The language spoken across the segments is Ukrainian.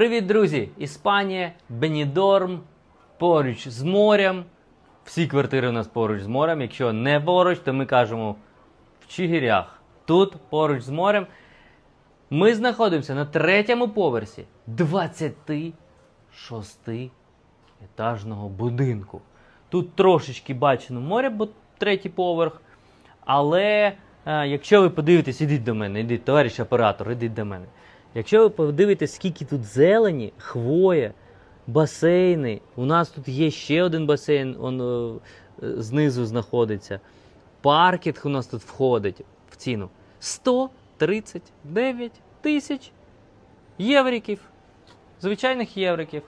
Привіт, друзі! Іспанія, Бенідорм, поруч з морем. Всі квартири у нас поруч з морем. Якщо не поруч, то ми кажемо в Чигирях. Тут поруч з морем. Ми знаходимося на третьому поверсі 26-етажного будинку. Тут трошечки бачено море, бо третій поверх. Але е, якщо ви подивитесь, ідіть до мене, ідіть, товариш оператор, ідіть до мене. Якщо ви подивитесь, скільки тут зелені, хвоя, басейни. У нас тут є ще один басейн, он е, знизу знаходиться. Паркінг у нас тут входить в ціну 139 тисяч євриків. Звичайних євриків.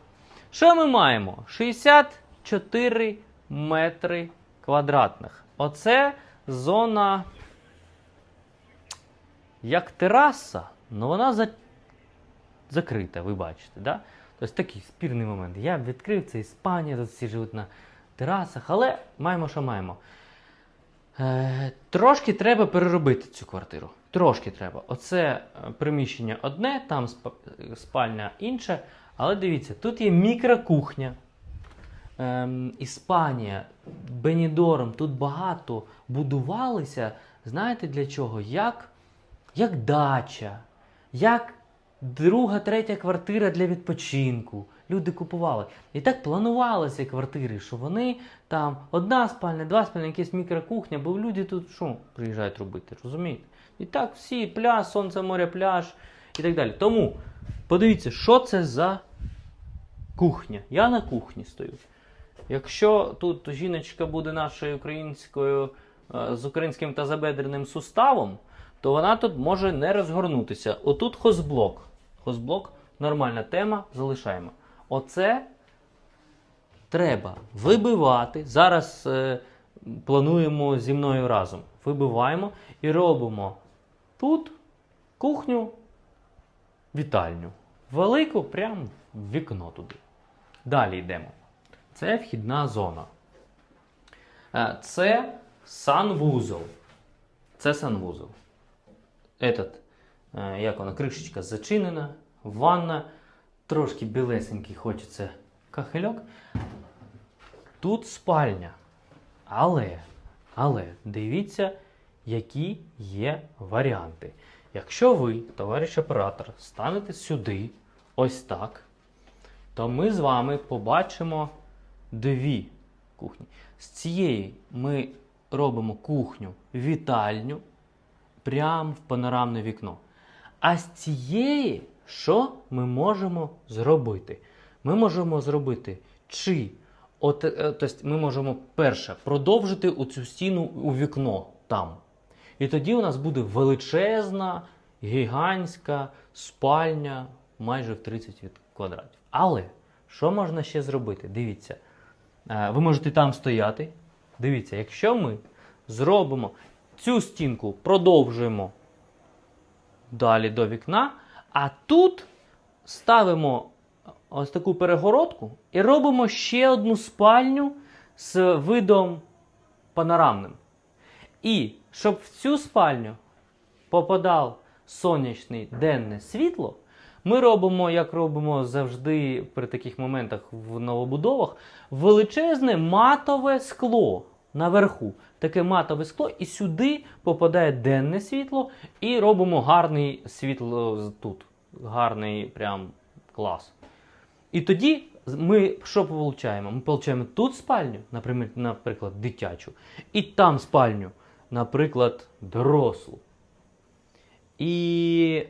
Що ми маємо? 64 метри квадратних. Оце зона як тераса, але вона за... закрита, ви бачите. Да? Тобто такий спірний момент. Я б відкрив це Іспанія, тут всі живуть на терасах, але маємо, що маємо. Е, трошки треба переробити цю квартиру. Трошки треба. Оце е, приміщення одне, там сп- спальня інша. Але дивіться, тут є мікрокухня. Ем, Іспанія, Бенідором, тут багато будувалися. Знаєте для чого? Як, як дача, як друга, третя квартира для відпочинку. Люди купували. І так планувалися квартири, що вони там одна спальня, два спальня, якась мікрокухня, бо люди тут що приїжджають робити, розумієте? І так всі, пляж, сонце, море, пляж і так далі. Тому подивіться, що це за кухня. Я на кухні стою. Якщо тут жіночка буде нашою українською е, з українським тазобедреним суставом, то вона тут може не розгорнутися. Отут хозблок. Хозблок нормальна тема, залишаємо. Оце треба вибивати. Зараз е, плануємо зі мною разом. Вибиваємо і робимо тут кухню, вітальню. Велику прямо в вікно туди. Далі йдемо. Це вхідна зона. Е, Це санвузол. Це санвузол. Этот, е, як вона, кришечка зачинена, ванна, трошки білесенький хочеться кахельок. Тут спальня. Але, але дивіться, які є варіанти. Якщо ви, товариш оператор, станете сюди, ось так, то ми з вами побачимо дві кухні. З цієї ми робимо кухню вітальню прямо в панорамне вікно. А з цієї, що ми можемо зробити? Ми можемо зробити чи от, тобто ми можемо перше продовжити оцю стіну у вікно там. І тоді у нас буде величезна, гігантська спальня майже в 30 квадратів. Але що можна ще зробити? Дивіться, Е, ви можете там стояти. Дивіться, якщо ми зробимо цю стінку, продовжуємо далі до вікна, а тут ставимо ось таку перегородку і робимо ще одну спальню з видом панорамним. І щоб в цю спальню попадав сонячне денне світло, ми робимо, як робимо завжди при таких моментах в новобудовах, величезне матове скло наверху. Таке матове скло, і сюди попадає денне світло, і робимо гарний світло тут. Гарний прям клас. І тоді ми що получаємо? Ми получаємо тут спальню, наприклад, дитячу, і там спальню, наприклад, дорослу. І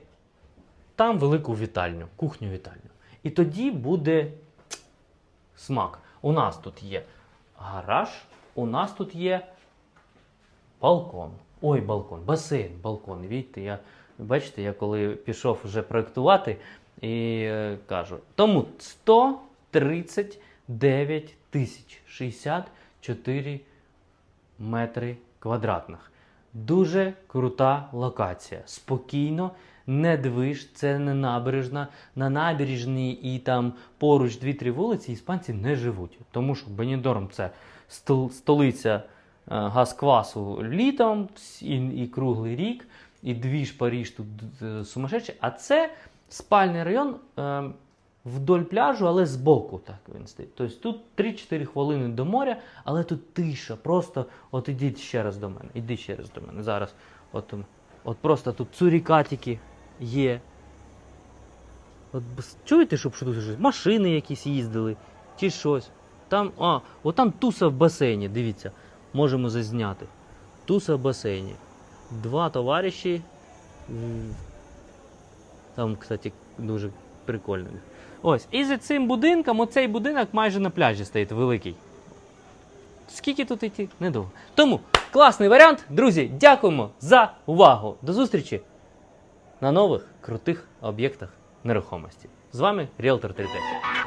там велику вітальню, кухню вітальню. І тоді буде смак. У нас тут є гараж, у нас тут є балкон. Ой, балкон, басейн, балкон. Видите, я, бачите, я коли пішов вже проєктувати і е, кажу. Тому 139 тисяч 64 метри квадратних. Дуже крута локація. Спокійно, не движ, це не набережна. На набережній і там поруч 2-3 вулиці іспанці не живуть. Тому що Бенідорм це стол- столиця е, газквасу літом і, і круглий рік, і двіж Паріж тут е, сумасшедший. А це спальний район. е, вдоль пляжу, але збоку так він стоїть. Тобто тут 3-4 хвилини до моря, але тут тиша. Просто от ідіть ще раз до мене. Ідіть ще раз до мене. Зараз. От, от просто тут цурікатики є. От чуєте, що щось? Машини якісь їздили, чи щось. Там, а, от туса в басейні, дивіться, можемо зазняти. Туса в басейні. Два товариші. Там, кстати, дуже прикольно. Ось, і за цим будинком, оцей будинок майже на пляжі стоїть великий. Скільки тут йти? Недовго. Тому класний варіант. Друзі, дякуємо за увагу. До зустрічі на нових крутих об'єктах нерухомості. З вами Ріелтор 3D.